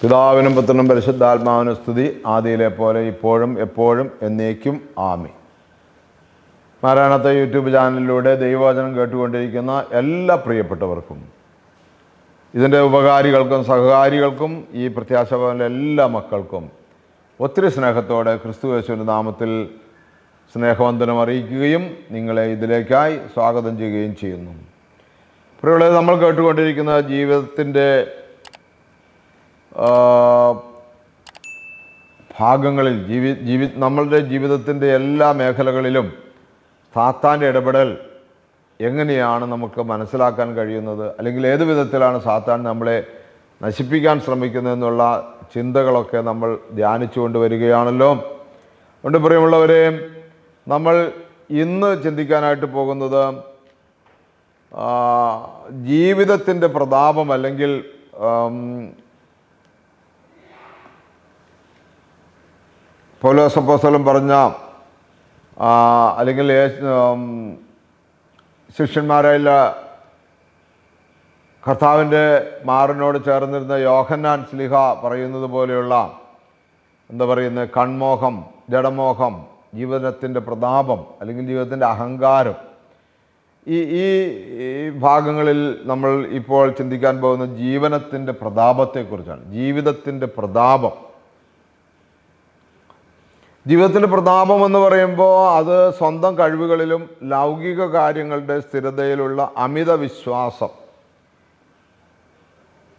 പിതാവിനും പുത്രനും പരിശുദ്ധാത്മാവിനും സ്തുതി. ആദിയിലെ പോലെ ഇപ്പോഴും എപ്പോഴും എന്നേക്കും ആമി നാരായണത്തെ യൂട്യൂബ് ചാനലിലൂടെ ദൈവവചനം കേട്ടുകൊണ്ടിരിക്കുന്ന എല്ലാ പ്രിയപ്പെട്ടവർക്കും ഇതിന്റെ ഉപകാരികൾക്കും സഹകാരികൾക്കും ഈ പ്രത്യാശ പോലെ എല്ലാ മക്കൾക്കും ഒത്തിരി സ്നേഹത്തോടെ ക്രിസ്തു യേശുവിന്റെ നാമത്തിൽ സ്നേഹവന്ദനം അറിയിക്കുകയും നിങ്ങളെ ഇതിലേക്കായി സ്വാഗതം ചെയ്യുകയും ചെയ്യുന്നു. പ്രിയമുള്ളത് നമ്മൾ കേട്ടുകൊണ്ടിരിക്കുന്ന ജീവിതത്തിന്റെ ഭാഗങ്ങളിൽ ജീവി ജീവി നമ്മളുടെ ജീവിതത്തിന്റെ എല്ലാ മേഖലകളിലും സാത്താന്റെ ഇടപെടൽ എങ്ങനെയാണ് നമുക്ക് മനസ്സിലാക്കാൻ കഴിയുന്നത്? അല്ലെങ്കിൽ ഏത് വിധത്തിലാണ് സാത്താൻ നമ്മളെ നശിപ്പിക്കാൻ ശ്രമിക്കുന്നതെന്നുള്ള ചിന്തകളൊക്കെ നമ്മൾ ധ്യാനിച്ചു വരികയാണല്ലോ. അതുകൊണ്ട് പ്രിയമുള്ളവരെ നമ്മൾ ഇന്ന് ചിന്തിക്കാനായിട്ട് പോകുന്നത് ജീവിതത്തിന്റെ പ്രതാപം അല്ലെങ്കിൽ ആം, പൗലോസപ്പോസ്തലൻ പറഞ്ഞ അല്ലെങ്കിൽ ശിഷ്യന്മാരായുള്ള കർത്താവിന്റെ മാറിനോട് ചേർന്നിരുന്ന യോഹന്നാൻ സ്ലിഹ പറയുന്നത് പോലെയുള്ള എന്താ പറയുന്നത് കൺമോഹം ജഡമോഹം ജീവിതത്തിന്റെ പ്രതാപം അല്ലെങ്കിൽ ജീവിതത്തിന്റെ അഹങ്കാരം. ഈ ഈ ഭാഗങ്ങളിൽ നമ്മൾ ഇപ്പോൾ ചിന്തിക്കാൻ പോകുന്ന ജീവനത്തിന്റെ പ്രതാപത്തെക്കുറിച്ചാണ്. ജീവിതത്തിന്റെ പ്രതാപം. ജീവിതത്തിന്റെ പ്രതാപം എന്ന് പറയുമ്പോൾ അത് സ്വന്തം കഴിവുകളിലും ലൗകിക കാര്യങ്ങളുടെ സ്ഥിരതയിലുള്ള അമിത വിശ്വാസം.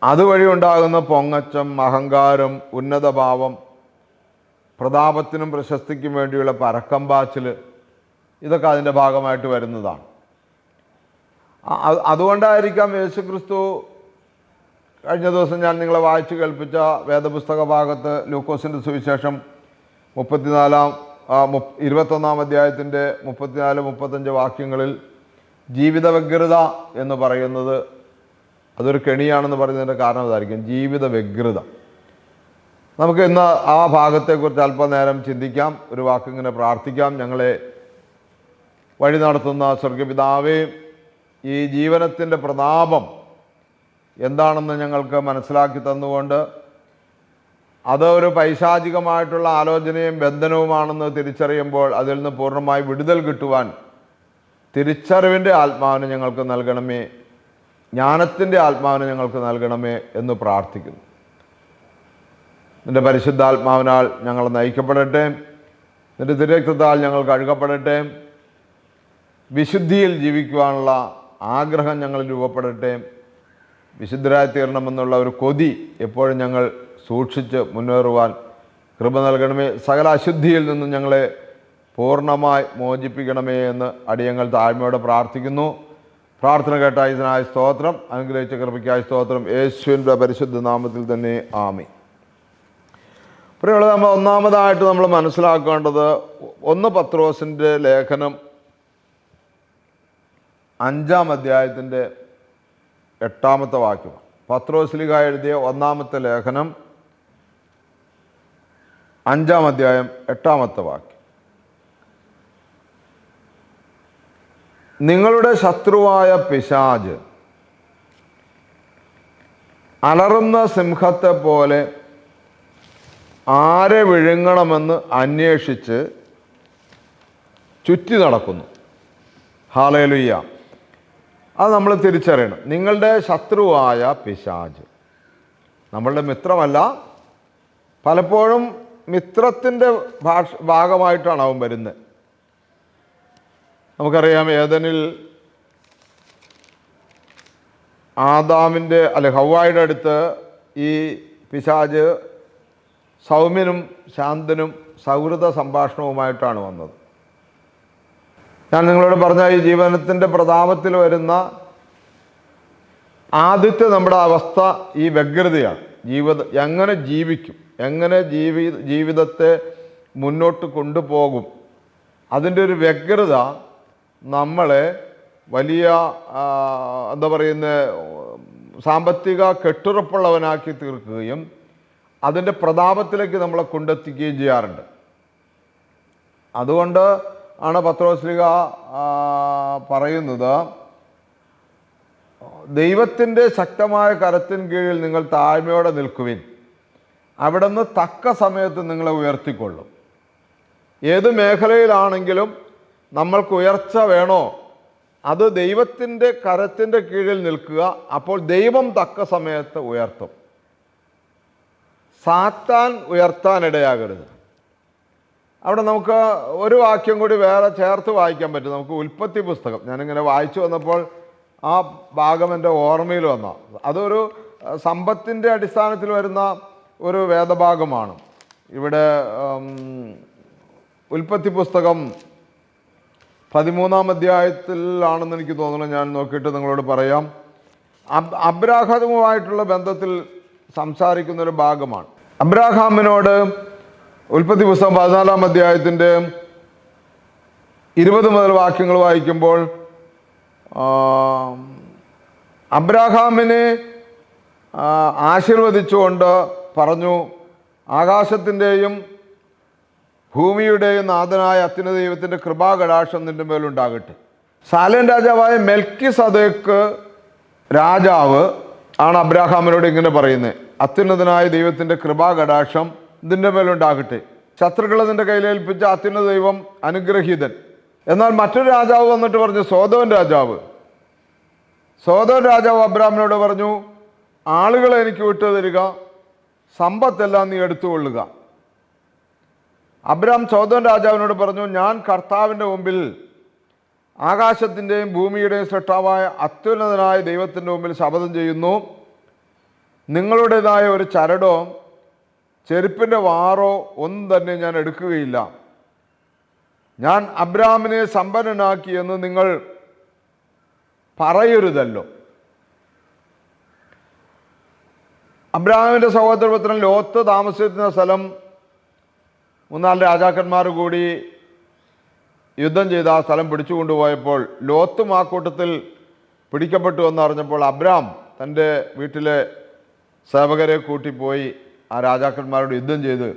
അതുവഴി ഉണ്ടാകുന്ന പൊങ്ങച്ചം അഹങ്കാരം ഉന്നതഭാവം പ്രതാപത്തിനും പ്രശസ്തിക്കും വേണ്ടിയുള്ള പരക്കം പാച്ചിൽ ഇതൊക്കെ അതിന്റെ ഭാഗമായിട്ട് വരുന്നതാണ്. അതുകൊണ്ടായിരിക്കാം യേശുക്രിസ്തു കഴിഞ്ഞ ദിവസം ഞാൻ നിങ്ങളെ വായിച്ചു കേൾപ്പിച്ച വേദപുസ്തക ഭാഗത്ത് ലൂക്കോസിന്റെ സുവിശേഷം മുപ്പത്തിനാലാം ഇരുപത്തൊന്നാം അധ്യായത്തിന്റെ മുപ്പത്തിനാല് മുപ്പത്തഞ്ച് വാക്യങ്ങളിൽ ജീവിത വ്യഗ്രത എന്ന് പറയുന്നത് അതൊരു കെണിയാണെന്ന് പറയുന്നതിന്റെ കാരണം അതായിരിക്കും ജീവിത വ്യഗ്രത നമുക്ക് ഇന്ന് ആ ഭാഗത്തെക്കുറിച്ച് അല്പനേരം ചിന്തിക്കാം ഒരു വാക്കിങ്ങനെ പ്രാർത്ഥിക്കാം. ഞങ്ങളെ വഴി നടത്തുന്ന സ്വർഗപിതാവേ ഈ ജീവനത്തിന്റെ പ്രതാപം എന്താണെന്ന് ഞങ്ങൾക്ക് മനസ്സിലാക്കി തന്നുകൊണ്ട് അത് ഒരു പൈശാചികമായിട്ടുള്ള ആലോചനയും ബന്ധനവുമാണെന്ന് തിരിച്ചറിയുമ്പോൾ അതിൽ നിന്ന് പൂർണമായി വിടുതൽ കിട്ടുവാൻ തിരിച്ചറിവിന്റെ ആത്മാവിനെ ഞങ്ങൾക്ക് നൽകണമേ. ജ്ഞാനത്തിന്റെ ആത്മാവിനെ ഞങ്ങൾക്ക് നൽകണമേ എന്ന് പ്രാർത്ഥിക്കുന്നു. നിന്റെ പരിശുദ്ധാത്മാവിനാൽ ഞങ്ങൾ നയിക്കപ്പെടട്ടെ. നിന്റെ തിരക്തത്താൽ ഞങ്ങൾ കഴുകപ്പെടട്ടെ. വിശുദ്ധിയിൽ ജീവിക്കുവാനുള്ള ആഗ്രഹം ഞങ്ങൾ രൂപപ്പെടട്ടെ. വിശുദ്ധരായി തീരണമെന്നുള്ള ഒരു കൊതി എപ്പോഴും ഞങ്ങൾ സൂക്ഷിച്ച് മുന്നേറുവാൻ കൃപ നൽകണമേ. സകല അശുദ്ധിയിൽ നിന്നും ഞങ്ങളെ പൂർണമായി മോചിപ്പിക്കണമേ എന്ന് അടിയങ്ങൾ താഴ്മയോടെ പ്രാർത്ഥിക്കുന്നു. പ്രാർത്ഥന കേട്ടയതിനായ് സ്തോത്രം അനുഗ്രഹിച്ച കൃപയ്ക്കായ സ്തോത്രം. യേശുവിന്റെ പരിശുദ്ധ നാമത്തിൽ തന്നെ ആമി പ്രിയമുള്ളത് നമ്മൾ ഒന്നാമതായിട്ട് നമ്മൾ മനസ്സിലാക്കേണ്ടത് ഒന്ന് പത്രോസിന്റെ ലേഖനം അഞ്ചാം അധ്യായത്തിന്റെ എട്ടാമത്തെ വാക്യം പത്രോസ്ലിക എഴുതിയ ഒന്നാമത്തെ ലേഖനം അഞ്ചാം അധ്യായം എട്ടാമത്തെ വാക്യം. നിങ്ങളുടെ ശത്രുവായ പിശാജ് അലറുന്ന സിംഹത്തെ പോലെ ആരെ വിഴുങ്ങണമെന്ന് അന്വേഷിച്ച് ചുറ്റി നടക്കുന്നു. ഹാലയിലുയ്യ അത് നമ്മൾ തിരിച്ചറിയണം. നിങ്ങളുടെ ശത്രുവായ പിശാജ്. നമ്മളുടെ മിത്രമല്ല. പലപ്പോഴും മിത്രത്തിന്റെ ഭാഷ ഭാഗമായിട്ടാണ് അവൻ വരുന്നത്. നമുക്കറിയാം ഏതനിൽ ആദാമിന്റെ അല്ലെ ഹവായുടെ അടുത്ത് ഈ പിശാജ് സൗമ്യനും ശാന്തനും സൗഹൃദ സംഭാഷണവുമായിട്ടാണ് വന്നത്. ഞാൻ നിങ്ങളോട് പറഞ്ഞ ഈ ജീവനത്തിന്റെ പ്രതാപത്തിൽ വരുന്ന ആദ്യത്തെ നമ്മുടെ അവസ്ഥ ഈ വ്യഗ്രതയാണ്. ജീവിത എങ്ങനെ ജീവിക്കും? എങ്ങനെ ജീവി ജീവിതത്തെ മുന്നോട്ട് കൊണ്ടുപോകും. അതിന്റെ ഒരു വ്യഗ്രത നമ്മളെ വലിയ എന്താ പറയുന്ന സാമ്പത്തിക കെട്ടുറപ്പുള്ളവനാക്കി തീർക്കുകയും അതിന്റെ പ്രതാപത്തിലേക്ക് നമ്മളെ കൊണ്ടെത്തിക്കുകയും ചെയ്യാറുണ്ട്. അതുകൊണ്ട് ആണ് പത്രോസ്ലിക പറയുന്നത് ദൈവത്തിന്റെ ശക്തമായ കരത്തിൻ കീഴിൽ നിങ്ങൾ താഴ്മയോടെ നിൽക്കുവിൻ. അവിടുന്ന് തക്ക സമയത്ത് നിങ്ങളെ ഉയർത്തിക്കൊള്ളും. ഏത് മേഖലയിലാണെങ്കിലും നമ്മൾക്ക് ഉയർച്ച വേണോ അത് ദൈവത്തിന്റെ കരത്തിന്റെ കീഴിൽ നിൽക്കുക അപ്പോൾ ദൈവം തക്ക സമയത്ത് ഉയർത്തും. സാത്താൻ ഉയർത്താനിടയാകരുത് അവിടെ നമുക്ക് ഒരു വാക്യം കൂടി വേറെ ചേർത്ത് വായിക്കാൻ പറ്റും. നമുക്ക് ഉൽപ്പത്തി പുസ്തകം. ഞാനിങ്ങനെ വായിച്ചു വന്നപ്പോൾ ആ ഭാഗം എന്റെ ഓർമ്മയിൽ വന്ന. അതൊരു സമ്പത്തിന്റെ അടിസ്ഥാനത്തിൽ വരുന്ന ഒരു വേദഭാഗമാണ്. ഇവിടെ ഉൽപ്പത്തി പുസ്തകം പതിമൂന്നാം അധ്യായത്തിലാണെന്ന് എനിക്ക് തോന്നുന്നു. ഞാൻ നോക്കിയിട്ട് നിങ്ങളോട് പറയാം. അബ് ബന്ധത്തിൽ സംസാരിക്കുന്ന ഒരു ഭാഗമാണ്. അബ്രാഹാമിനോട് ഉൽപ്പത്തി പുസ്തകം പതിനാലാം അധ്യായത്തിന്റെ ഇരുപത് മുതൽ വാക്യങ്ങൾ വായിക്കുമ്പോൾ അബ്രാഹാമിനെ ആശീർവദിച്ചുകൊണ്ട് പറഞ്ഞു ആകാശത്തിന്റെയും ഭൂമിയുടെയും നാഥനായ അത്യുന്ന ദൈവത്തിന്റെ കൃപാകടാക്ഷം നിന്റെ മേലുണ്ടാകട്ടെ സാലൻ രാജാവായ മെൽക്കി സദേക്ക് രാജാവ് ആണ് അബ്രാഹാമിനോട് ഇങ്ങനെ പറയുന്നത് അത്യുന്നതനായ ദൈവത്തിന്റെ കൃപാകടാക്ഷം ഇതിന്റെ മേലുണ്ടാകട്ടെ ശത്രുക്കളെ നിന്റെ കയ്യിലേൽപ്പിച്ച അത്യുന്ന ദൈവം അനുഗ്രഹീതൻ. എന്നാൽ മറ്റൊരു രാജാവ് വന്നിട്ട് പറഞ്ഞു സോദോൻ രാജാവ്. സോദോൻ രാജാവ് അബ്രാമിനോട് പറഞ്ഞു ആളുകളെ എനിക്ക് വിട്ടു തരിക സമ്പത്തെല്ലാം നീ എടുത്തുകൊള്ളുക. അബ്രാം ചോദൻ രാജാവിനോട് പറഞ്ഞു ഞാൻ കർത്താവിന്റെ മുമ്പിൽ ആകാശത്തിന്റെയും ഭൂമിയുടെയും സൃഷ്ടാവായ അത്യുന്നതനായ ദൈവത്തിന്റെ മുമ്പിൽ ശപഥം ചെയ്യുന്നു. നിങ്ങളുടേതായ ഒരു ചരടോ ചെരുപ്പിന്റെ വാറോ ഒന്നും തന്നെ ഞാൻ എടുക്കുകയില്ല. ഞാൻ അബ്രാമിനെ സമ്പന്നനാക്കി എന്ന് നിങ്ങൾ പറയരുതല്ലോ. അബ്രാഹിമിന്റെ സഹോദരപുത്രൻ ലോത്ത് താമസിക്കുന്ന സ്ഥലം മൂന്നാൽ രാജാക്കന്മാർ കൂടി യുദ്ധം ചെയ്ത് ആ സ്ഥലം പിടിച്ചു കൊണ്ടുപോയപ്പോൾ ലോത്തും ആ കൂട്ടത്തിൽ പിടിക്കപ്പെട്ടു എന്ന് അറിഞ്ഞപ്പോൾ അബ്രാം തന്റെ വീട്ടിലെ സേവകരെ കൂട്ടിപ്പോയി ആ രാജാക്കന്മാരോട് യുദ്ധം ചെയ്ത്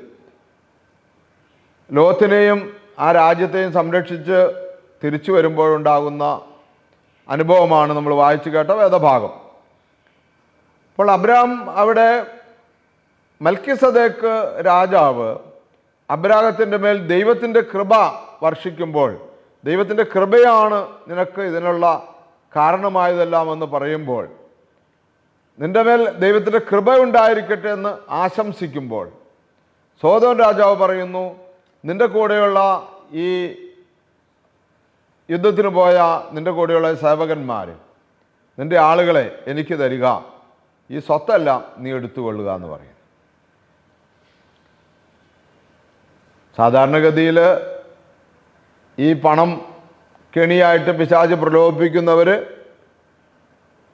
ലോത്തിനെയും ആ രാജ്യത്തെയും സംരക്ഷിച്ച് തിരിച്ചു വരുമ്പോഴുണ്ടാകുന്ന അനുഭവമാണ് നമ്മൾ വായിച്ചു കേട്ട വേദഭാഗം. അപ്പോൾ അബ്രഹാം അവിടെ മൽക്കിസദേക്ക് രാജാവ് അബ്രാഹത്തിന്റെ മേൽ ദൈവത്തിന്റെ കൃപ വർഷിക്കുമ്പോൾ ദൈവത്തിന്റെ കൃപയാണ് നിനക്ക് ഇതിനുള്ള കാരണമായതെല്ലാം എന്ന് പറയുമ്പോൾ നിന്റെ മേൽ ദൈവത്തിന്റെ കൃപ ഉണ്ടായിരിക്കട്ടെ എന്ന് ആശംസിക്കുമ്പോൾ സോദോൻ രാജാവ് പറയുന്നു നിന്റെ കൂടെയുള്ള ഈ യുദ്ധത്തിന് പോയ നിന്റെ കൂടെയുള്ള സേവകന്മാർ നിന്റെ ആളുകളെ എനിക്ക് തരിക. ഈ സ്വത്തെല്ലാം നീ എടുത്തുകൊള്ളുക എന്ന് പറയും. സാധാരണഗതിയിൽ ഈ പണം കെണിയായിട്ട് പിശാച് പ്രലോഭിപ്പിക്കുന്നവർ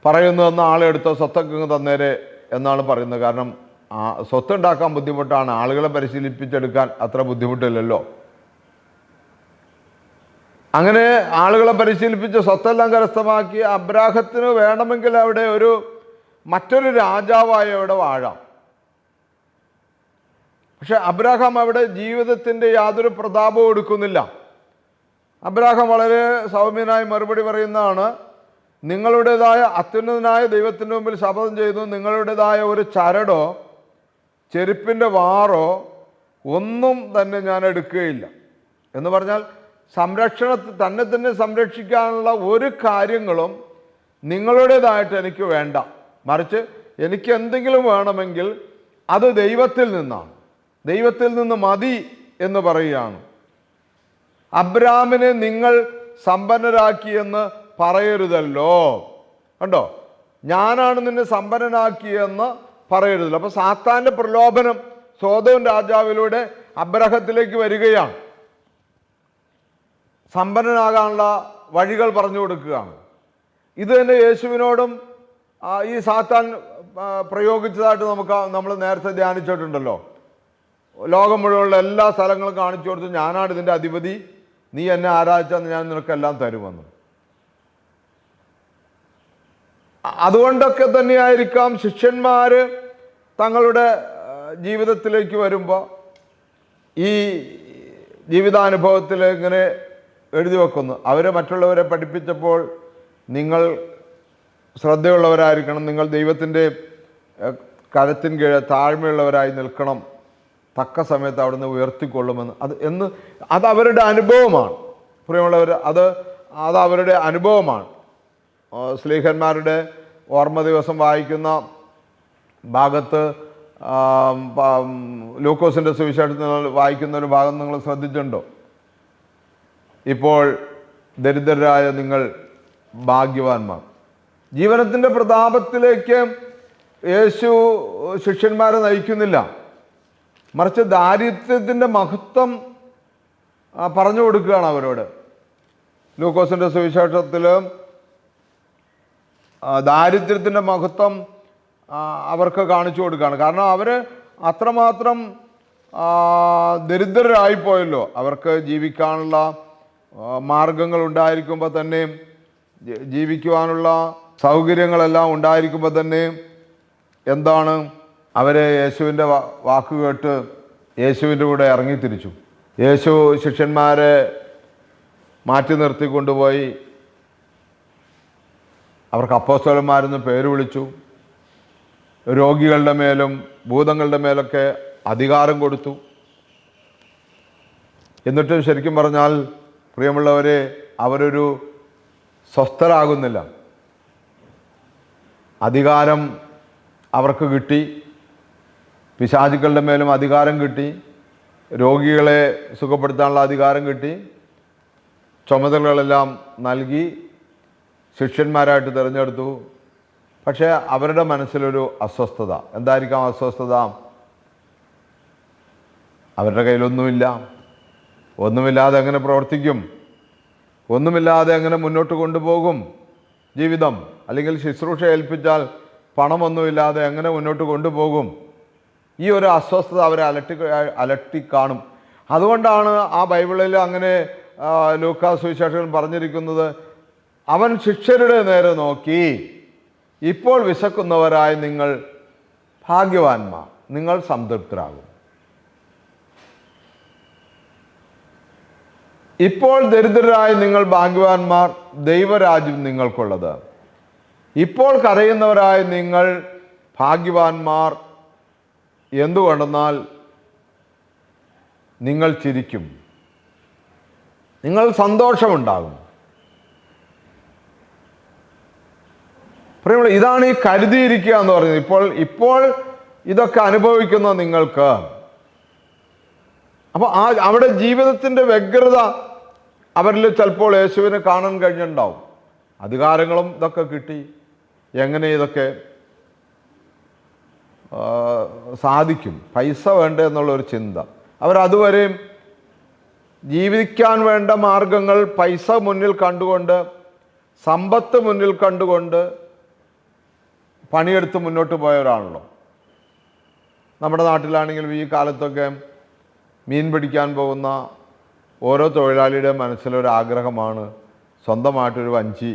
പറയുന്നതെന്ന് ആളെടുത്ത സ്വത്തൊക്കെ തന്നേരെ എന്നാണ് പറയുന്നത്. കാരണം ആ സ്വത്ത് ഉണ്ടാക്കാൻ ബുദ്ധിമുട്ടാണ്. ആളുകളെ പരിശീലിപ്പിച്ചെടുക്കാൻ അത്ര ബുദ്ധിമുട്ടില്ലല്ലോ. അങ്ങനെ ആളുകളെ പരിശീലിപ്പിച്ച് സ്വത്തെല്ലാം കരസ്ഥമാക്കി അബ്രാഹത്തിന് വേണമെങ്കിൽ അവിടെ ഒരു മറ്റൊരു രാജാവായ അവിടെ വാഴാം. പക്ഷെ അബ്രാഹാം അവിടെ ജീവിതത്തിന്റെ യാതൊരു പ്രതാപവും എടുക്കുന്നില്ല. അബ്രാഹാം വളരെ സൗമ്യനായി മറുപടി പറയുന്നതാണ് നിങ്ങളുടേതായ അത്യുന്നതനായ ദൈവത്തിന്റെ മുമ്പിൽ ശപഥം ചെയ്തു നിങ്ങളുടേതായ ഒരു ചരടോ ചെരുപ്പിന്റെ വാറോ ഒന്നും തന്നെ ഞാൻ എടുക്കുകയില്ല. എന്ന് പറഞ്ഞാൽ സംരക്ഷണ തന്നെ തന്നെ സംരക്ഷിക്കാനുള്ള ഒരു കാര്യങ്ങളും നിങ്ങളുടേതായിട്ട് എനിക്ക് വേണ്ട. മറിച്ച് എനിക്ക് എന്തെങ്കിലും വേണമെങ്കിൽ അത് ദൈവത്തിൽ നിന്നാണ്. ദൈവത്തിൽ നിന്ന് മതി എന്ന് പറയുകയാണ്. അബ്രാമിനെ നിങ്ങൾ സമ്പന്നരാക്കിയെന്ന് പറയരുതല്ലോ. കണ്ടോ? ഞാനാണ് നിന്നെ സമ്പന്നനാക്കിയെന്ന് പറയരുതല്ലോ. അപ്പൊ സാത്താന്റെ പ്രലോഭനം സോദവും രാജാവിലൂടെ അബ്രഹത്തിലേക്ക് വരികയാണ്. സമ്പന്നനാകാനുള്ള വഴികൾ പറഞ്ഞു കൊടുക്കുകയാണ്. ഇത് തന്നെ യേശുവിനോടും ഈ സാത്താൻ പ്രയോഗിച്ചതായിട്ട് നമുക്ക് നമ്മൾ നേരത്തെ ധ്യാനിച്ചിട്ടുണ്ടല്ലോ. ലോകം മുഴുവനുള്ള എല്ലാ സ്ഥലങ്ങളും കാണിച്ചു കൊടുത്തു ഞാനാണ് ഇതിന്റെ അധിപതി. നീ എന്നെ ആരാധിച്ചാൽ ഞാൻ നിനക്കെല്ലാം തരുമെന്ന്. അതുകൊണ്ടൊക്കെ തന്നെയായിരിക്കാം ശിഷ്യന്മാർ തങ്ങളുടെ ജീവിതത്തിലേക്ക് വരുമ്പോൾ ഈ ജീവിതാനുഭവത്തിൽ ഇങ്ങനെ എഴുതി വെക്കുന്നു. അവരെ മറ്റുള്ളവരെ പഠിപ്പിച്ചപ്പോൾ നിങ്ങൾ ശ്രദ്ധയുള്ളവരായിരിക്കണം. നിങ്ങൾ ദൈവത്തിന്റെ കരത്തിൻ കീഴ് താഴ്മയുള്ളവരായി നിൽക്കണം. തക്ക സമയത്ത് അവിടുന്ന് ഉയർത്തിക്കൊള്ളുമെന്ന്. അത് എന്ന് അത് അവരുടെ അനുഭവമാണ്. പ്രിയമുള്ളവർ അത് അത് അവരുടെ അനുഭവമാണ്. സ്ലീഹന്മാരുടെ ഓർമ്മ ദിവസം വായിക്കുന്ന ഭാഗത്ത് ലൂക്കോസിന്റെ സുവിശേഷത്തിൽ വായിക്കുന്ന ഒരു ഭാഗം നിങ്ങൾ ശ്രദ്ധിച്ചിട്ടുണ്ടോ? ഇപ്പോൾ ദരിദ്രരായ നിങ്ങൾ ഭാഗ്യവാന്മാർ. ജീവനത്തിന്റെ പ്രതാപത്തിലേക്ക് യേശു ശിഷ്യന്മാരെ നയിക്കുന്നില്ല. മറിച്ച് ദാരിദ്ര്യത്തിന്റെ മഹത്വം പറഞ്ഞു കൊടുക്കുകയാണ് അവരോട്. ലൂക്കോസിന്റെ സുവിശേഷത്തിൽ ദാരിദ്ര്യത്തിന്റെ മഹത്വം അവർക്ക് കാണിച്ചു കൊടുക്കുകയാണ്. കാരണം അവർ അത്രമാത്രം ദരിദ്രരായിപ്പോയല്ലോ. അവർക്ക് ജീവിക്കാനുള്ള മാർഗങ്ങൾ ഉണ്ടായിരിക്കുമ്പോൾ തന്നെ ജീവിക്കുവാനുള്ള സൗകര്യങ്ങളെല്ലാം ഉണ്ടായിരിക്കുമ്പോൾ തന്നെ എന്താണ് അവരെ യേശുവിന്റെ വാക്ക് കേട്ട് യേശുവിന്റെ കൂടെ ഇറങ്ങിത്തിരിച്ചു. യേശു ശിഷ്യന്മാരെ മാറ്റി നിർത്തി കൊണ്ടുപോയി. അവർക്ക് അപ്പോസ്തോലന്മാരെന്ന് പേര് വിളിച്ചു. രോഗികളുടെ മേലും ഭൂതങ്ങളുടെ മേലൊക്കെ അധികാരം കൊടുത്തു. എന്നിട്ടും ശരിക്കും പറഞ്ഞാൽ പ്രിയമുള്ളവരെ അവരൊരു സ്വസ്ഥരാകുന്നില്ല. അധികാരം അവർക്ക് കിട്ടി. പിശാചുക്കളുടെ മേലും അധികാരം കിട്ടി. രോഗികളെ സുഖപ്പെടുത്താനുള്ള അധികാരം കിട്ടി. ചുമതലകളെല്ലാം നൽകി. ശിഷ്യന്മാരായിട്ട് തിരഞ്ഞെടുത്തു. പക്ഷേ അവരുടെ മനസ്സിലൊരു അസ്വസ്ഥത. എന്തായിരിക്കാം അസ്വസ്ഥത? അവരുടെ കയ്യിലൊന്നുമില്ല. ഒന്നുമില്ലാതെ എങ്ങനെ പ്രവർത്തിക്കും? ഒന്നുമില്ലാതെ എങ്ങനെ മുന്നോട്ട് കൊണ്ടുപോകും ജീവിതം? അല്ലെങ്കിൽ ശുശ്രൂഷ ഏൽപ്പിച്ചാൽ പണമൊന്നുമില്ലാതെ എങ്ങനെ മുന്നോട്ട് കൊണ്ടുപോകും? ഈ ഒരു അസ്വസ്ഥത അവരെ അലട്ടി അലട്ടി കാണും. അതുകൊണ്ടാണ് ആ ബൈബിളിൽ അങ്ങനെ ലൂക്കാ സുവിശേഷകൻ പറഞ്ഞിരിക്കുന്നത് അവൻ ശിക്ഷരുടെ നേരെ നോക്കി. ഇപ്പോൾ വിശക്കുന്നവരായി നിങ്ങൾ ഭാഗ്യവാന്മാർ നിങ്ങൾ സംതൃപ്തരാകും. ഇപ്പോൾ ദരിദ്രരായ നിങ്ങൾ ഭാഗ്യവാന്മാർ ദൈവരാജ്യം നിങ്ങൾക്കുള്ളത്. ഇപ്പോൾ കരയുന്നവരായ നിങ്ങൾ ഭാഗ്യവാന്മാർ എന്തുകൊണ്ടെന്നാൽ നിങ്ങൾ ചിരിക്കും. നിങ്ങൾ സന്തോഷമുണ്ടാകും. പ്രിയമുള്ള ഇതാണ് ഈ കരുതിയിരിക്കുക എന്ന് പറയുന്നത്. ഇപ്പോൾ ഇപ്പോൾ ഇതൊക്കെ അനുഭവിക്കുന്ന നിങ്ങൾക്ക്. അപ്പോൾ ആ അവിടെ ജീവിതത്തിന്റെ വ്യഗ്രത അവരിൽ ചിലപ്പോൾ യേശുവിനെ കാണാൻ കഴിഞ്ഞിട്ടുണ്ടാവും. അധികാരങ്ങളും ഇതൊക്കെ കിട്ടി. എങ്ങനെ ഇതൊക്കെ സാധിക്കും? പൈസ വേണ്ട എന്നുള്ളൊരു ചിന്ത. അവരതുവരെയും ജീവിക്കാൻ വേണ്ട മാർഗങ്ങൾ പൈസ മുന്നിൽ കണ്ടുകൊണ്ട് സമ്പത്ത് മുന്നിൽ കണ്ടുകൊണ്ട് പണിയെടുത്ത് മുന്നോട്ട് പോയവരാണല്ലോ. നമ്മുടെ നാട്ടിലാണെങ്കിലും ഈ കാലത്തൊക്കെ മീൻ പിടിക്കാൻ പോകുന്ന ഓരോ തൊഴിലാളിയുടെ മനസ്സിലൊരാഗ്രഹമാണ് സ്വന്തമായിട്ടൊരു വഞ്ചി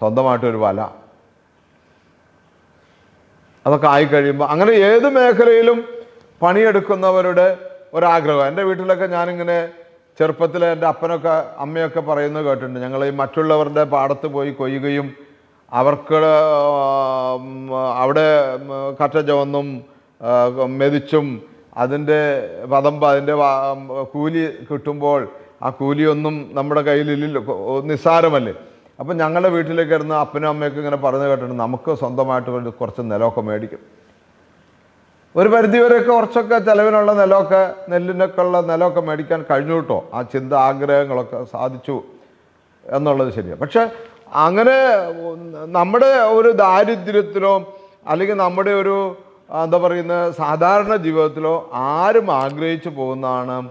സ്വന്തമായിട്ടൊരു വല. അതൊക്കെ ആയിക്കഴിയുമ്പോൾ അങ്ങനെ ഏത് മേഖലയിലും പണിയെടുക്കുന്നവരുടെ ഒരാഗ്രഹം. എന്റെ വീട്ടിലൊക്കെ ഞാനിങ്ങനെ ചെറുപ്പത്തിൽ എന്റെ അപ്പനൊക്കെ അമ്മയൊക്കെ പറയുന്നത് കേട്ടിട്ടുണ്ട്. ഞങ്ങൾ ഈ മറ്റുള്ളവരുടെ പാടത്ത് പോയി കൊയ്യുകയും അവർക്ക് അവിടെ കറ്റ ചുവന്നും മെതിച്ചും അതിന്റെ പതമ്പ് അതിന്റെ കൂലി കിട്ടുമ്പോൾ ആ കൂലിയൊന്നും നമ്മുടെ കയ്യിലില്ലല്ലോ. നിസ്സാരമല്ലേ? അപ്പം ഞങ്ങളുടെ വീട്ടിലേക്ക് ഇരുന്ന് അപ്പനും അമ്മയൊക്കെ ഇങ്ങനെ പറഞ്ഞു കേട്ടിട്ട് നമുക്ക് സ്വന്തമായിട്ട് കുറച്ച് നിലമൊക്കെ മേടിക്കും. ഒരു പരിധിവരെയൊക്കെ കുറച്ചൊക്കെ ചിലവിനുള്ള നിലമൊക്കെ നെല്ലിനൊക്കെ ഉള്ള നിലമൊക്കെ മേടിക്കാൻ കഴിഞ്ഞു കേട്ടോ. ആ ചിന്ത ആഗ്രഹങ്ങളൊക്കെ സാധിച്ചു എന്നുള്ളത് ശരിയാണ് പക്ഷെ അങ്ങനെ നമ്മുടെ ഒരു ദാരിദ്ര്യത്തിലോ അല്ലെങ്കിൽ നമ്മുടെ ഒരു എന്താ പറയുന്ന സാധാരണ ജീവിതത്തിലോ ആരും ആഗ്രഹിച്ചു പോകുന്നതാണ്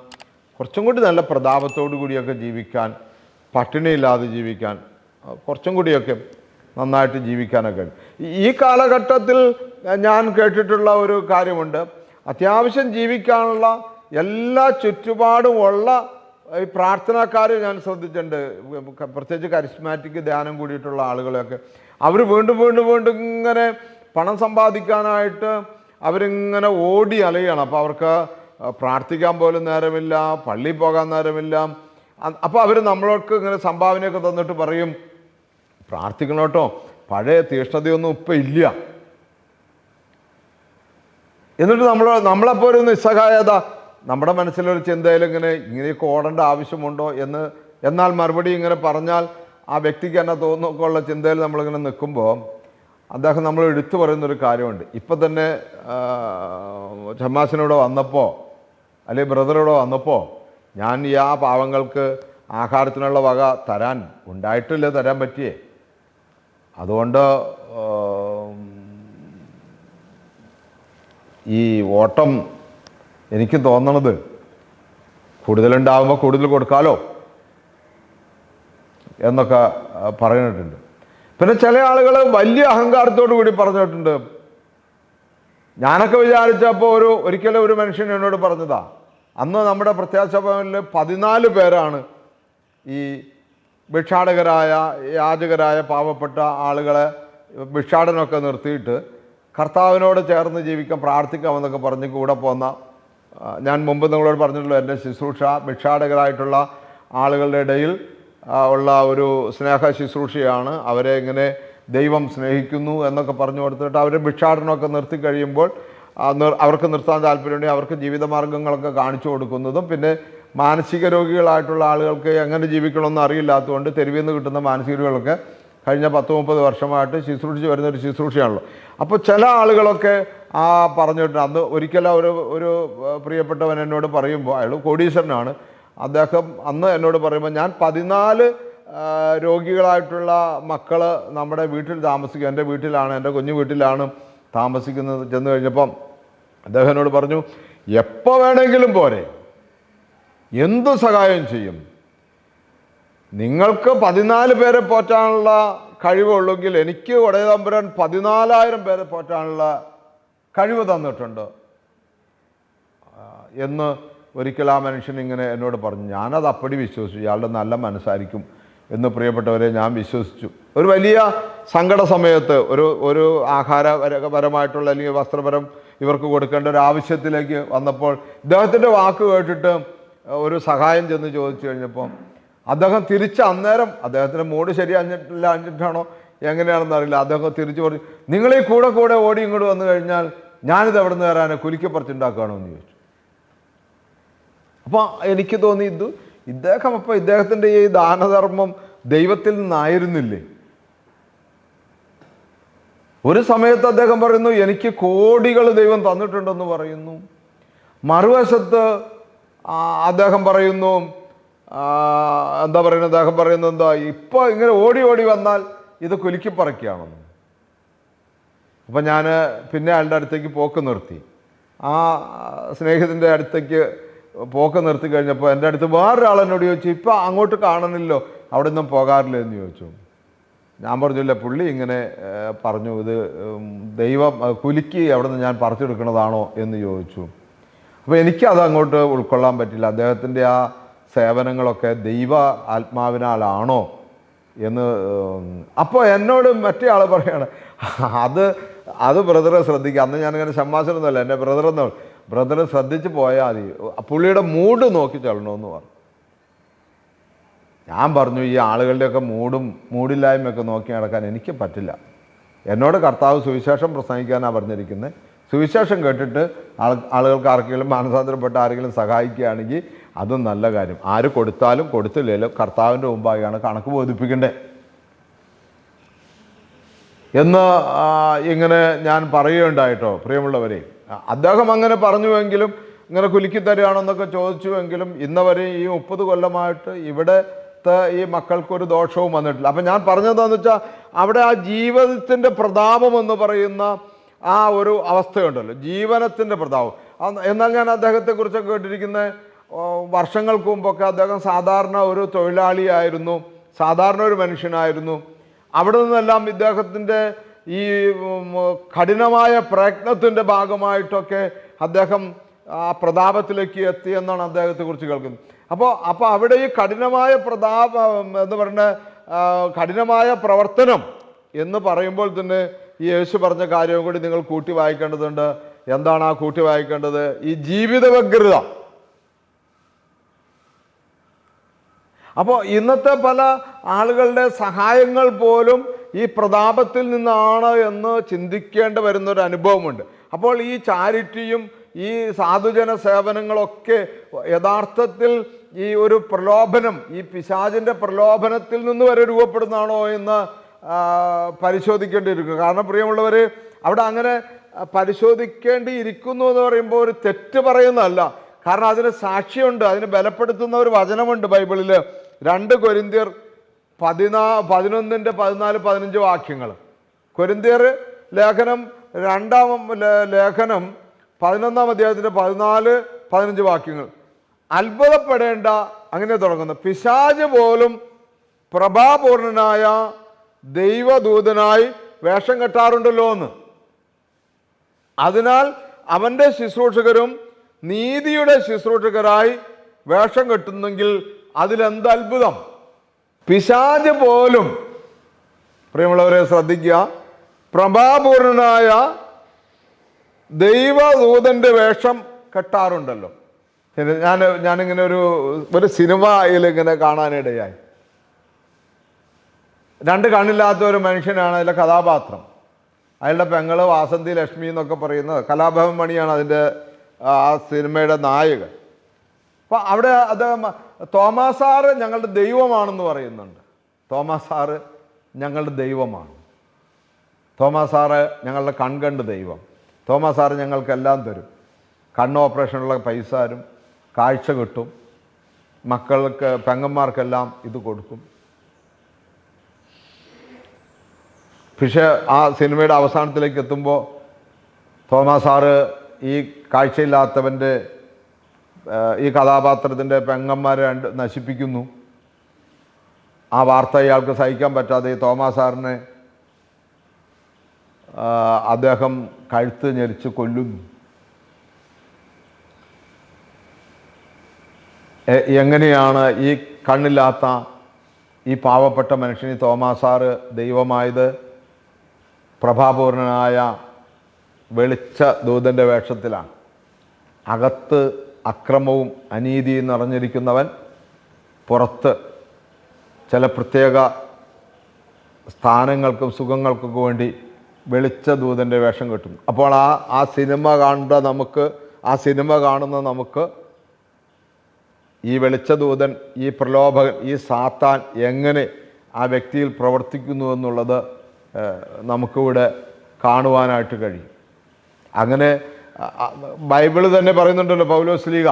കുറച്ചും കൂടി നല്ല പ്രതാപത്തോടു കൂടിയൊക്കെ ജീവിക്കാൻ പട്ടിണിയില്ലാതെ ജീവിക്കാൻ കുറച്ചും കൂടിയൊക്കെ നന്നായിട്ട് ജീവിക്കാനൊക്കെ ഈ- കാലഘട്ടത്തിൽ ഞാൻ കേട്ടിട്ടുള്ള ഒരു കാര്യമുണ്ട്. അത്യാവശ്യം ജീവിക്കാനുള്ള എല്ലാ ചുറ്റുപാടും ഉള്ള ഈ പ്രാർത്ഥനക്കാർ ഞാൻ ശ്രദ്ധിച്ചിട്ടുണ്ട്. പ്രത്യേകിച്ച് കരിസ്മാറ്റിക് ധ്യാനം കൂടിയിട്ടുള്ള ആളുകളെയൊക്കെ. അവർ വീണ്ടും വീണ്ടും വീണ്ടും ഇങ്ങനെ പണം സമ്പാദിക്കാനായിട്ട് അവരിങ്ങനെ ഓടി അലയാണ്. അപ്പോൾ അവർക്ക് പ്രാർത്ഥിക്കാൻ പോലും നേരമില്ല പള്ളിയിൽ പോകാൻ നേരമില്ല. അപ്പോൾ അവർ നമ്മൾക്ക് ഇങ്ങനെ സംഭാവനയൊക്കെ തന്നിട്ട് പറയും പ്രാർത്ഥിക്കണം കേട്ടോ പഴയ തീഷ്ണതയൊന്നും ഇപ്പം ഇല്ല. എന്നിട്ട് നമ്മൾ നമ്മളപ്പോൾ ഒരു നിസ്സഹായത നമ്മുടെ മനസ്സിലൊരു ചിന്തയിൽ ഇങ്ങനെ ഇങ്ങനെയൊക്കെ ഓടേണ്ട ആവശ്യമുണ്ടോ എന്ന് എന്നാൽ മറുപടി ഇങ്ങനെ പറഞ്ഞാൽ ആ വ്യക്തിക്ക് തന്നെ തോന്നുന്നൊക്കെ ഉള്ള ചിന്തയിൽ നമ്മളിങ്ങനെ നിൽക്കുമ്പോൾ അദ്ദേഹം നമ്മൾ എടുത്തു പറയുന്നൊരു കാര്യമുണ്ട്. ഇപ്പം തന്നെ ഷമ്മാസിനോട് വന്നപ്പോൾ അല്ലെങ്കിൽ ബ്രദറോട് വന്നപ്പോൾ ഞാൻ ഈ ആ പാവങ്ങൾക്ക് ആഹാരത്തിനുള്ള വക തരാൻ ഉണ്ടായിട്ടില്ല തരാൻ പറ്റിയേ. അതുകൊണ്ട് ഈ ഓട്ടം എനിക്ക് തോന്നണത് കൂടുതലുണ്ടാകുമ്പോൾ കൂടുതൽ കൊടുക്കാലോ എന്നൊക്കെ പറഞ്ഞിട്ടുണ്ട്. പിന്നെ ചില ആളുകൾ വലിയ അഹങ്കാരത്തോടു കൂടി പറഞ്ഞിട്ടുണ്ട്. ഞാനൊക്കെ വിചാരിച്ചപ്പോൾ ഒരു ഒരിക്കലും ഒരു മനുഷ്യൻ എന്നോട് പറഞ്ഞതാ. അന്ന് നമ്മുടെ പ്രത്യാശ ഭവനിൽ പതിനാല് പേരാണ് ഈ ഭിക്ഷാടകരായ യാചകരായ പാവപ്പെട്ട ആളുകളെ ഭിക്ഷാടനമൊക്കെ നിർത്തിയിട്ട് കർത്താവിനോട് ചേർന്ന് ജീവിക്കാൻ പ്രാർത്ഥിക്കാമെന്നൊക്കെ പറഞ്ഞ് കൂടെ പോന്ന ഞാൻ മുമ്പ് നിങ്ങളോട് പറഞ്ഞിട്ടുള്ള എന്റെ ശുശ്രൂഷ ഭിക്ഷാടകരായിട്ടുള്ള ആളുകളുടെ ഇടയിൽ ഉള്ള ഒരു സ്നേഹ ശുശ്രൂഷയാണ് അവരെ ഇങ്ങനെ ദൈവം സ്നേഹിക്കുന്നു എന്നൊക്കെ പറഞ്ഞു കൊടുത്തിട്ട് അവർ ഭിക്ഷാടനമൊക്കെ നിർത്തി കഴിയുമ്പോൾ അവർക്ക് നിർത്താൻ താല്പര്യമുണ്ടെങ്കിൽ അവർക്ക് ജീവിതമാർഗങ്ങളൊക്കെ കാണിച്ചു കൊടുക്കുന്നതും പിന്നെ മാനസിക രോഗികളായിട്ടുള്ള ആളുകൾക്ക് എങ്ങനെ ജീവിക്കണമെന്ന് അറിയില്ലാത്തതുകൊണ്ട് തെരുവിൽ നിന്ന് കിട്ടുന്ന മാനസിക രോഗികളൊക്കെ കഴിഞ്ഞ പത്ത് മുപ്പത് വർഷമായിട്ട് ശുശ്രൂഷിച്ച് വരുന്ന ഒരു ശുശ്രൂഷയാണല്ലോ. അപ്പോൾ ചില ആളുകളൊക്കെ ആ പറഞ്ഞിട്ടുണ്ട്. അന്ന് ഒരിക്കലും ഒരു ഒരു പ്രിയപ്പെട്ടവൻ എന്നോട് പറയുമ്പോൾ അയാൾ കോടീശ്വരനാണ്. അദ്ദേഹം അന്ന് എന്നോട് പറയുമ്പോൾ ഞാൻ പതിനാല് രോഗികളായിട്ടുള്ള മക്കൾ നമ്മുടെ വീട്ടിൽ താമസിക്കും. എന്റെ വീട്ടിലാണ് എന്റെ കുഞ്ഞു വീട്ടിലാണ് താമസിക്കുന്നത്. ചെന്ന് കഴിഞ്ഞപ്പം അദ്ദേഹം എന്നോട് പറഞ്ഞു എപ്പോൾ വേണമെങ്കിലും പോരെ? എന്ത് സഹായം ചെയ്യും? നിങ്ങൾക്ക് പതിനാല് പേരെ പോറ്റാനുള്ള കഴിവുള്ളെങ്കിൽ എനിക്ക് ഒടയതമ്പുരാൻ പതിനാലായിരം പേരെ പോറ്റാനുള്ള കഴിവ് തന്നിട്ടുണ്ട്. എന്ന് ഒരിക്കൽ ആ മനുഷ്യൻ ഇങ്ങനെ എന്നോട് പറഞ്ഞു. ഞാനത് അപ്പടി വിശ്വസിച്ചു. ഇയാളുടെ നല്ല മനസ്സായിരിക്കും എന്ന് പ്രിയപ്പെട്ടവരെ ഞാൻ വിശ്വസിച്ചു. ഒരു വലിയ സങ്കട സമയത്ത് ഒരു ഒരു ആഹാരപരമായിട്ടുള്ള അല്ലെങ്കിൽ വസ്ത്രപരം ഇവർക്ക് കൊടുക്കേണ്ട ഒരു ആവശ്യത്തിലേക്ക് വന്നപ്പോൾ ഇദ്ദേഹത്തിന്റെ വാക്ക് കേട്ടിട്ട് ഒരു സഹായം ചെന്ന് ചോദിച്ചു കഴിഞ്ഞപ്പം അദ്ദേഹം തിരിച്ച് അന്നേരം അദ്ദേഹത്തിന്റെ മൂഡ് ശരിയാഞ്ഞിട്ടില്ല അഞ്ഞിട്ടാണോ എങ്ങനെയാണെന്ന് അറിയില്ല. അദ്ദേഹം തിരിച്ചു പറഞ്ഞു നിങ്ങൾ ഈ കൂടെ കൂടെ ഓടി ഇങ്ങോട്ട് വന്നു കഴിഞ്ഞാൽ ഞാനിത് എവിടെ നിന്ന് വരാനെ കുലിക്കപ്പറിച്ചുണ്ടാക്കുകയാണോ എന്ന് ചോദിച്ചു. അപ്പോൾ എനിക്ക് തോന്നി ഇത് ഇദ്ദേഹം അപ്പോൾ ഇദ്ദേഹത്തിന്റെ ഈ ദാനധർമ്മം ദൈവത്തിൽ നിന്നായിരുന്നില്ലേ? ഒരു സമയത്ത് അദ്ദേഹം പറയുന്നു എനിക്ക് കോടികൾ ദൈവം തന്നിട്ടുണ്ടെന്ന് പറയുന്നു. മറുവശത്ത് അദ്ദേഹം പറയുന്നു എന്താ പറയുന്നത്? അദ്ദേഹം പറയുന്നത് എന്താ? ഇപ്പോൾ ഇങ്ങനെ ഓടി ഓടി വന്നാൽ ഇത് കുലുക്കിപ്പറക്കുകയാണെന്ന് അപ്പം ഞാൻ പിന്നെ അയാളുടെ അടുത്തേക്ക് പോക്ക് നിർത്തി. ആ സ്നേഹിതന്റെ അടുത്തേക്ക് പോക്ക് നിർത്തി കഴിഞ്ഞപ്പോൾ എന്റെ അടുത്ത് വേറൊരാൾ എന്നോട് ചോദിച്ചു ഇപ്പം അങ്ങോട്ട് കാണുന്നില്ലോ? അവിടെ നിന്നും പോകാറില്ല എന്ന് ചോദിച്ചു. ഞാൻ പറഞ്ഞില്ല പുള്ളി ഇങ്ങനെ പറഞ്ഞു ഇത് ദൈവം കുലുക്കി അവിടെ നിന്ന് ഞാൻ പറിച്ചെടുക്കണതാണോ എന്ന് ചോദിച്ചു. അപ്പോൾ എനിക്കത് അങ്ങോട്ട് ഉൾക്കൊള്ളാൻ പറ്റില്ല. അദ്ദേഹത്തിന്റെ ആ സേവനങ്ങളൊക്കെ ദൈവ ആത്മാവിനാലാണോ എന്ന് അപ്പോൾ എന്നോട് മറ്റേ ആൾ പറയാണ് അത് അത് ബ്രദറെ ശ്രദ്ധിക്കുക അന്ന് ഞാനിങ്ങനെ ഷമ്മാസനൊന്നുമല്ല എന്റെ ബ്രദറെന്ന് ബ്രദറെ ബ്രദർ ശ്രദ്ധിച്ച് പോയാൽ മതി. പുള്ളിയുടെ മൂഡ് നോക്കി ചെല്ലണമെന്ന് പറഞ്ഞു. ഞാൻ പറഞ്ഞു ഈ ആളുകളുടെയൊക്കെ മൂടും മൂടില്ലായ്മയൊക്കെ നോക്കി നടക്കാൻ എനിക്ക് പറ്റില്ല. എന്നോട് കർത്താവ് സുവിശേഷം പ്രസംഗിക്കാനാണ് പറഞ്ഞിരിക്കുന്നത് സുവിശേഷം കേട്ടിട്ട് ആൾ ആളുകൾക്ക് ആർക്കെങ്കിലും മാനസാന്തരപ്പെട്ട ആരെങ്കിലും സഹായിക്കുകയാണെങ്കിൽ അതും നല്ല കാര്യം. ആര് കൊടുത്താലും കൊടുത്തില്ലെങ്കിലും കർത്താവിന്റെ മുമ്പായാണ് കണക്ക് ബോധിപ്പിക്കേണ്ടത് എന്ന് ഇങ്ങനെ ഞാൻ പറയുകയുണ്ടായിട്ടോ പ്രിയമുള്ളവരെ. അദ്ദേഹം അങ്ങനെ പറഞ്ഞുവെങ്കിലും ഇങ്ങനെ കുലുക്കി തരികയാണെന്നൊക്കെ ചോദിച്ചുവെങ്കിലും ഇന്നവരെ ഈ മുപ്പത് കൊല്ലമായിട്ട് ഇവിടുത്തെ ഈ മക്കൾക്കൊരു ദോഷവും വന്നിട്ടില്ല. അപ്പം ഞാൻ പറഞ്ഞതെന്ന് വെച്ചാൽ അവിടെ ആ ജീവിതത്തിന്റെ പ്രതാപം എന്ന് പറയുന്ന ആ ഒരു അവസ്ഥയുണ്ടല്ലോ. ജീവനത്തിന്റെ പ്രതാപം. എന്നാൽ ഞാൻ അദ്ദേഹത്തെക്കുറിച്ചൊക്കെ കേട്ടിരിക്കുന്ന വർഷങ്ങൾക്ക് മുമ്പൊക്കെ അദ്ദേഹം സാധാരണ ഒരു തൊഴിലാളിയായിരുന്നു സാധാരണ ഒരു മനുഷ്യനായിരുന്നു. അവിടെ നിന്നെല്ലാം ഇദ്ദേഹത്തിന്റെ ഈ കഠിനമായ പ്രയത്നത്തിന്റെ ഭാഗമായിട്ടൊക്കെ അദ്ദേഹം ആ പ്രതാപത്തിലേക്ക് എത്തി എന്നാണ് അദ്ദേഹത്തെക്കുറിച്ച് കേൾക്കുന്നത്. അപ്പോൾ അപ്പോൾ അവിടെ ഈ കഠിനമായ പ്രതാപ എന്ന് പറയുന്ന കഠിനമായ പ്രവർത്തനം എന്ന് പറയുമ്പോൾ തന്നെ ഈ യേശു പറഞ്ഞ കാര്യവും കൂടി നിങ്ങൾ കൂട്ടി വായിക്കേണ്ടതുണ്ട്. എന്താണ് ആ കൂട്ടി വായിക്കേണ്ടത്? ഈ ജീവിത വ്യഗ്രത. അപ്പോൾ ഇന്നത്തെ പല ആളുകളുടെ സഹായങ്ങൾ പോലും ഈ പ്രതാപത്തിൽ നിന്നാണ് എന്ന് ചിന്തിക്കേണ്ടി വരുന്ന ഒരു അനുഭവമുണ്ട്. അപ്പോൾ ഈ ചാരിറ്റിയും ഈ സാധുജന സേവനങ്ങളൊക്കെ യഥാർത്ഥത്തിൽ ഈ ഒരു പ്രലോഭനം ഈ പിശാചിന്റെ പ്രലോഭനത്തിൽ നിന്ന് വരെ രൂപപ്പെടുന്നതാണോ എന്ന് പരിശോധിക്കേണ്ടിയിരിക്കും. കാരണം പ്രിയമുള്ളവർ അവിടെ അങ്ങനെ പരിശോധിക്കേണ്ടിയിരിക്കുന്നു എന്ന് പറയുമ്പോൾ ഒരു തെറ്റ് പറയുന്നതല്ല. കാരണം അതിന് സാക്ഷിയുണ്ട് അതിന് ബലപ്പെടുത്തുന്ന ഒരു വചനമുണ്ട് ബൈബിളിൽ രണ്ട് കൊരിന്തിയർ പതിനാ പതിനൊന്നിന്റെ പതിനാല് പതിനഞ്ച് വാക്യങ്ങൾ കൊരിന്തിയർ ലേഖനം രണ്ടാം ലേഖനം പതിനൊന്നാം അധ്യായത്തിന്റെ പതിനാല് പതിനഞ്ച് വാക്യങ്ങൾ. അത്ഭുതപ്പെടേണ്ട അങ്ങനെ തുടങ്ങുന്നു. പിശാജ് പോലും പ്രഭാപൂർണനായ ദൈവദൂതനായി വേഷം കെട്ടാറുണ്ടല്ലോ എന്ന് അതിനാൽ അവന്റെ ശുശ്രൂഷകരും നീതിയുടെ ശുശ്രൂഷകരായി വേഷം കെട്ടുന്നെങ്കിൽ അതിലെന്ത് അത്ഭുതം? പിശാജ് പോലും. പ്രിയമുള്ളവരെ ശ്രദ്ധിക്കുക. പ്രഭാപൂർണനായ ദൈവദൂതന്റെ വേഷം കെട്ടാറുണ്ടല്ലോ. ഞാൻ ഞാനിങ്ങനെ ഒരു ഒരു സിനിമയിൽ ഇങ്ങനെ കാണാനിടയായി. രണ്ട് കണ്ണില്ലാത്ത ഒരു മനുഷ്യനാണ് അതിലെ കഥാപാത്രം. അയാളുടെ പെങ്ങൾ വാസന്തി ലക്ഷ്മി എന്നൊക്കെ പറയുന്നത് കലാഭവൻ മണിയാണ് അതിന്റെ ആ സിനിമയുടെ നായകൻ. അപ്പം അവിടെ തോമാസാറ് തോമസ് ഞങ്ങളുടെ ദൈവമാണെന്ന് പറയുന്നുണ്ട്. തോമസ് ഞങ്ങളുടെ ദൈവമാണ്. തോമസ് ഞങ്ങളുടെ കൺകണ്ട് ദൈവം. തോമസ് ഞങ്ങൾക്കെല്ലാം തരും. കണ്ണ് ഓപ്പറേഷനുള്ള പൈസ കാഴ്ച കിട്ടും. മക്കൾക്ക് പെങ്ങന്മാർക്കെല്ലാം ഇത് കൊടുക്കും. പക്ഷേ ആ സിനിമയുടെ അവസാനത്തിലേക്ക് എത്തുമ്പോൾ തോമസ് സാറ് ഈ കാഴ്ചയില്ലാത്തവന്റെ ഈ കഥാപാത്രത്തിന്റെ പെങ്ങന്മാരെ രണ്ട് നശിപ്പിക്കുന്നു. ആ വാർത്ത ഇയാൾക്ക് സഹിക്കാൻ പറ്റാതെ ഈ തോമസ് സാറിനെ അദ്ദേഹം കഴുത്ത് ഞെരിച്ച് കൊല്ലുന്നു. എങ്ങനെയാണ് ഈ കണ്ണില്ലാത്ത ഈ പാവപ്പെട്ട മനുഷ്യന് സാറ് ദൈവമായത്? പ്രഭാപൂർണനായ വെളിച്ച ദൂതന്റെ വേഷത്തിലാണ്. അകത്ത് അക്രമവും അനീതിയും നിറഞ്ഞിരിക്കുന്നവൻ പുറത്ത് ചില പ്രത്യേക സ്ഥാനങ്ങൾക്കും സുഖങ്ങൾക്കൊക്കെ വേണ്ടി വെളിച്ച ദൂതന്റെ വേഷം കിട്ടും അപ്പോൾ ആ ആ സിനിമ കാണുന്ന നമുക്ക് ആ സിനിമ കാണുന്ന നമുക്ക് ഈ വെളിച്ച ദൂതൻ ഈ പ്രലോഭകൻ ഈ സാത്താൻ എങ്ങനെ ആ വ്യക്തിയിൽ പ്രവർത്തിക്കുന്നു എന്നുള്ളത് നമുക്കിവിടെ കാണുവാനായിട്ട് കഴിയും. അങ്ങനെ ബൈബിൾ തന്നെ പറയുന്നുണ്ടല്ലോ പൗലോസ് ലീഗ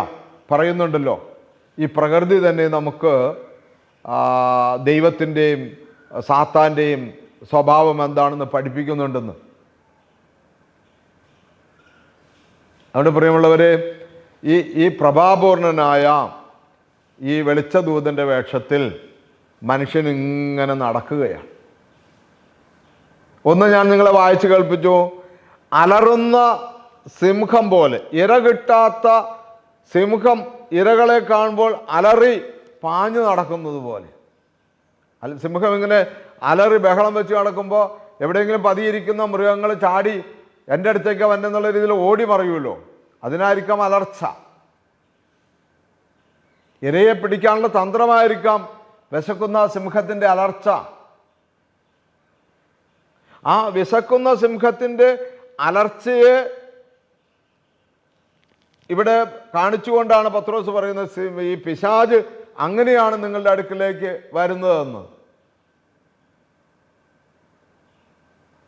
പറയുന്നുണ്ടല്ലോ ഈ പ്രകൃതി തന്നെ നമുക്ക് ദൈവത്തിന്റെയും സാത്താന്റെയും സ്വഭാവം എന്താണെന്ന് പഠിപ്പിക്കുന്നുണ്ടെന്ന്. അതുകൊണ്ട് പ്രിയമുള്ളവരെ ഈ ഈ പ്രഭാപൂർണനായ ഈ വെളിച്ചദൂതന്റെ വേഷത്തിൽ മനുഷ്യൻ ഇങ്ങനെ നടക്കുകയാണ്. ഒന്ന് ഞാൻ നിങ്ങളെ വായിച്ചു കേൾപ്പിച്ചു. അലറുന്ന സിംഹം പോലെ ഇര കിട്ടാത്ത സിംഹം ഇരകളെ കാണുമ്പോൾ അലറി പാഞ്ഞു നടക്കുന്നത് പോലെ. അല്ല സിംഹം ഇങ്ങനെ അലറി ബഹളം വെച്ച് നടക്കുമ്പോൾ എവിടെയെങ്കിലും പതിയിരിക്കുന്ന മൃഗങ്ങൾ ചാടി എന്റെ അടുത്തേക്ക് വന്നെന്നുള്ള രീതിയിൽ ഓടി മറിയുമല്ലോ. അതിനായിരിക്കാം അലർച്ച. ഇരയെ പിടിക്കാനുള്ള തന്ത്രമായിരിക്കാം വിശക്കുന്ന സിംഹത്തിന്റെ അലർച്ച. ആ വിശക്കുന്ന സിംഹത്തിന്റെ അലർച്ചയെ ഇവിടെ കാണിച്ചുകൊണ്ടാണ് പത്രോസ് പറയുന്നത് ഈ പിശാജ് അങ്ങനെയാണ് നിങ്ങളുടെ അടുക്കിലേക്ക് വരുന്നതെന്ന്.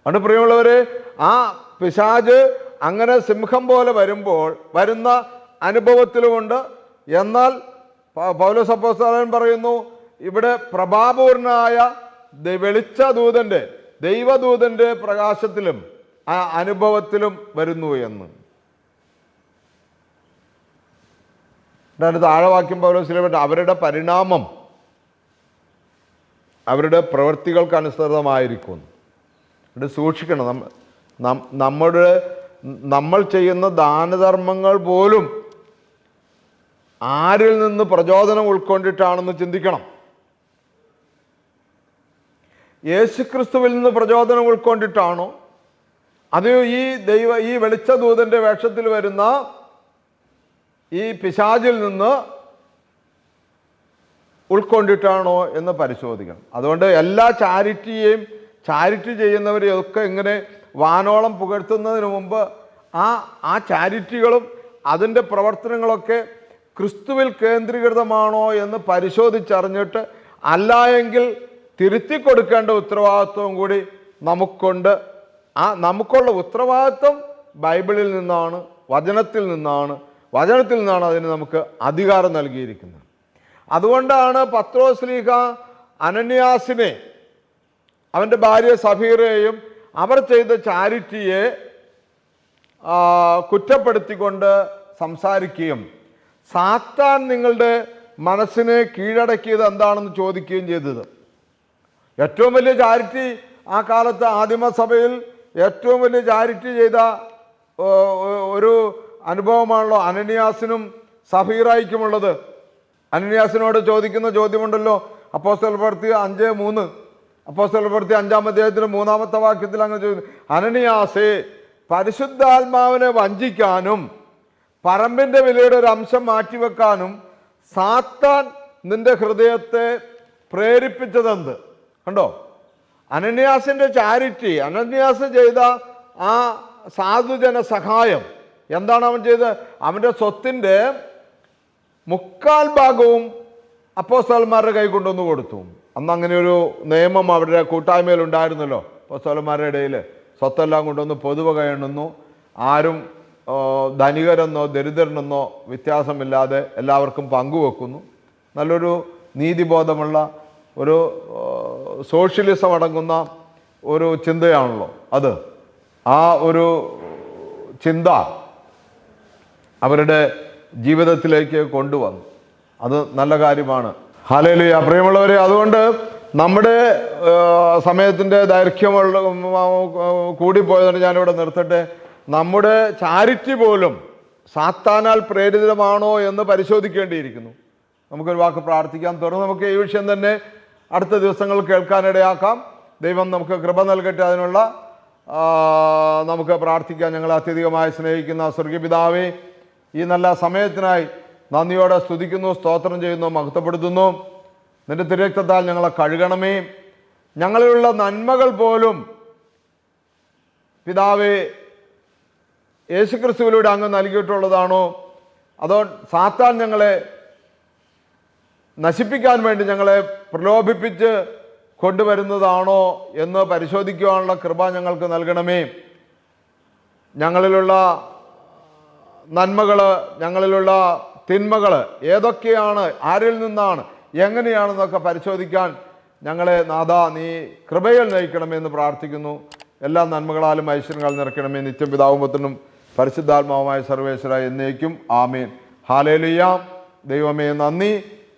അത് പ്രിയമുള്ളവരെ ആ പിശാജ് അങ്ങനെ സിംഹം പോലെ വരുമ്പോൾ വരുന്ന അനുഭവത്തിലുമുണ്ട്. എന്നാൽ പൗലോസ് പറയുന്നു ഇവിടെ പ്രഭാപൂർണനായ ദ- വെളിച്ച ദൂതന്റെ ദൈവദൂതന്റെ പ്രകാശത്തിലും ആ അനുഭവത്തിലും വരുന്നു എന്ന്. അതിനകത്ത് താഴെവാക്യം പൗലോസിലെ അവരുടെ പരിണാമം. അവരുടെ പ്രവൃത്തികൾക്ക് അനുസൃതമായിരിക്കുന്നു. ഇത് സൂക്ഷിക്കണം നമ്മ നമ്മുടെ നമ്മൾ ചെയ്യുന്ന ദാനധർമ്മങ്ങൾ പോലും ആരിൽ നിന്ന് പ്രചോദനം ഉൾക്കൊണ്ടിട്ടാണെന്ന് ചിന്തിക്കണം. യേശുക്രിസ്തുവിൽ നിന്ന് പ്രചോദനം ഉൾക്കൊണ്ടിട്ടാണോ? അത് ഈ ദൈവ ഈ വെളിച്ചദൂതന്റെ വേഷത്തിൽ വരുന്ന ഈ പിശാചിൽ നിന്ന് ഉൾക്കൊണ്ടിട്ടാണോ എന്ന് പരിശോധിക്കണം. അതുകൊണ്ട് എല്ലാ ചാരിറ്റിയെയും ചാരിറ്റി ചെയ്യുന്നവരെയൊക്കെ ഇങ്ങനെ വാനോളം പുകഴ്ത്തുന്നതിന് മുമ്പ് ആ ആ ചാരിറ്റികളും അതിന്റെ പ്രവർത്തനങ്ങളൊക്കെ ക്രിസ്തുവിൽ കേന്ദ്രീകൃതമാണോ എന്ന് പരിശോധിച്ചറിഞ്ഞിട്ട് അല്ല എങ്കിൽ തിരുത്തി കൊടുക്കേണ്ട ഉത്തരവാദിത്വം കൂടി നമുക്കുണ്ട്. ആ നമുക്കുള്ള ഉത്തരവാദിത്വം ബൈബിളിൽ നിന്നാണ് വചനത്തിൽ നിന്നാണ്. വചനത്തിൽ നിന്നാണ് അതിന് നമുക്ക് അധികാരം നൽകിയിരിക്കുന്നത്. അതുകൊണ്ടാണ് പത്രോസ്ലീഹ അനന്യാസിനെ അവന്റെ ഭാര്യ സഫീറയെയും അവർ ചെയ്ത ചാരിറ്റിയെ കുറ്റപ്പെടുത്തിക്കൊണ്ട് സംസാരിക്കുകയും സാത്താൻ നിങ്ങളുടെ മനസ്സിനെ കീഴടക്കിയത് എന്താണെന്ന് ചോദിക്കുകയും ചെയ്തത്. ഏറ്റവും വലിയ ചാരിറ്റി ആ കാലത്ത് ആദിമസഭയിൽ ഏറ്റവും വലിയ ചാരിറ്റി ചെയ്ത ഒരു അനുഭവമാണല്ലോ അനന്യാസിനും സഫീറായിക്കുമുള്ളത്. അനന്യാസിനോട് ചോദിക്കുന്ന ചോദ്യമുണ്ടല്ലോ അപ്പോസ്തല പ്രവർത്തി അഞ്ച് മൂന്ന് അപ്പോസ്തല പ്രവർത്തി അഞ്ചാം അദ്ദേഹത്തിന് മൂന്നാമത്തെ വാക്യത്തിൽ അങ്ങനെ ചോദിക്കും അനന്യാസെ പരിശുദ്ധാത്മാവിനെ വഞ്ചിക്കാനും പറമ്പിന്റെ വിലയുടെ ഒരു അംശം മാറ്റിവെക്കാനും സാത്താൻ നിന്റെ ഹൃദയത്തെ പ്രേരിപ്പിച്ചതെന്ത്? കണ്ടോ? അനന്യാസിന്റെ ചാരിറ്റി അനന്യാസ് ചെയ്ത ആ സാധുജന സഹായം എന്താണ് അവൻ ചെയ്തത്? അവന്റെ സ്വത്തിന്റെ മുക്കാൽ ഭാഗവും അപ്പോസ്തലന്മാരുടെ കൈ കൊണ്ടുവന്ന് കൊടുത്തു. അന്ന് അങ്ങനെ ഒരു നിയമം അവരുടെ കൂട്ടായ്മയിൽ ഉണ്ടായിരുന്നല്ലോ അപ്പോസ്തലന്മാരുടെ ഇടയിൽ സ്വത്തെല്ലാം കൊണ്ടുവന്ന് പൊതുവെ കൈണ്ണുന്നു ആരും ധനികരെന്നോ ദരിദ്രനെന്നോ വ്യത്യാസമില്ലാതെ എല്ലാവർക്കും പങ്കുവെക്കുന്നു. നല്ലൊരു നീതിബോധമുള്ള ഒരു സോഷ്യലിസം അടങ്ങുന്ന ഒരു ചിന്തയാണല്ലോ അത്. ആ ഒരു ചിന്ത അവരുടെ ജീവിതത്തിലേക്ക് കൊണ്ടുവന്നു. അത് നല്ല കാര്യമാണ്. ഹാലേലുയ പ്രിയമുള്ളവരെ അതുകൊണ്ട് നമ്മുടെ സമയത്തിന്റെ ദൈർഘ്യമുള്ള കൂടി പോയതുകൊണ്ട് കൂടിപ്പോയതുകൊണ്ട് ഞാനിവിടെ നിർത്തട്ടെ. നമ്മുടെ ചാരിറ്റി പോലും സാത്താനാൽ പ്രേരിതമാണോ എന്ന് പരിശോധിക്കേണ്ടിയിരിക്കുന്നു. നമുക്കൊരു വാക്ക് പ്രാർത്ഥിക്കാം. തുടർന്ന് നമുക്ക് ഈ വിഷയം തന്നെ അടുത്ത ദിവസങ്ങൾ കേൾക്കാനിടയാക്കാം. ദൈവം നമുക്ക് കൃപ നൽകട്ടെ അതിനുള്ള നമുക്ക് പ്രാർത്ഥിക്കാം. ഞങ്ങൾ അത്യധികമായി സ്നേഹിക്കുന്ന സ്വർഗീപിതാവേ ഈ നല്ല സമയത്തിനായി നന്ദിയോടെ സ്തുതിക്കുന്നു സ്തോത്രം ചെയ്യുന്നു മഹത്വപ്പെടുത്തുന്നു. നിന്റെ തിരക്തത്താൽ ഞങ്ങളെ കഴുകണമേ. ഞങ്ങളിലുള്ള നന്മകൾ പോലും പിതാവേ യേശുക്രിസ്തുവിലൂടെ അങ്ങ് നൽകിയിട്ടുള്ളതാണോ? അതോ സാത്താൻ ഞങ്ങളെ നശിപ്പിക്കാൻ വേണ്ടി ഞങ്ങളെ പ്രലോഭിപ്പിച്ച് കൊണ്ടുവരുന്നതാണോ എന്ന് പരിശോധിക്കുവാനുള്ള കൃപ ഞങ്ങൾക്ക് നൽകണമേ. ഞങ്ങളിലുള്ള നന്മകൾ ഞങ്ങളിലുള്ള തിന്മകൾ ഏതൊക്കെയാണ് ആരിൽ നിന്നാണ് എങ്ങനെയാണെന്നൊക്കെ പരിശോധിക്കാൻ ഞങ്ങളെ നാഥ നീ കൃപയിൽ നയിക്കണമെന്ന് പ്രാർത്ഥിക്കുന്നു. എല്ലാ നന്മകളാലും ഐശ്വര്യങ്ങൾ നിറയ്ക്കണമേ. നിത്യം പിതാവുമ്പത്തിനും പരിശുദ്ധാത്മാവുമായ സർവേശ്വര എന്നേക്കും. ആമീൻ. ഹാലേലിയ. ദൈവമേ നന്ദി.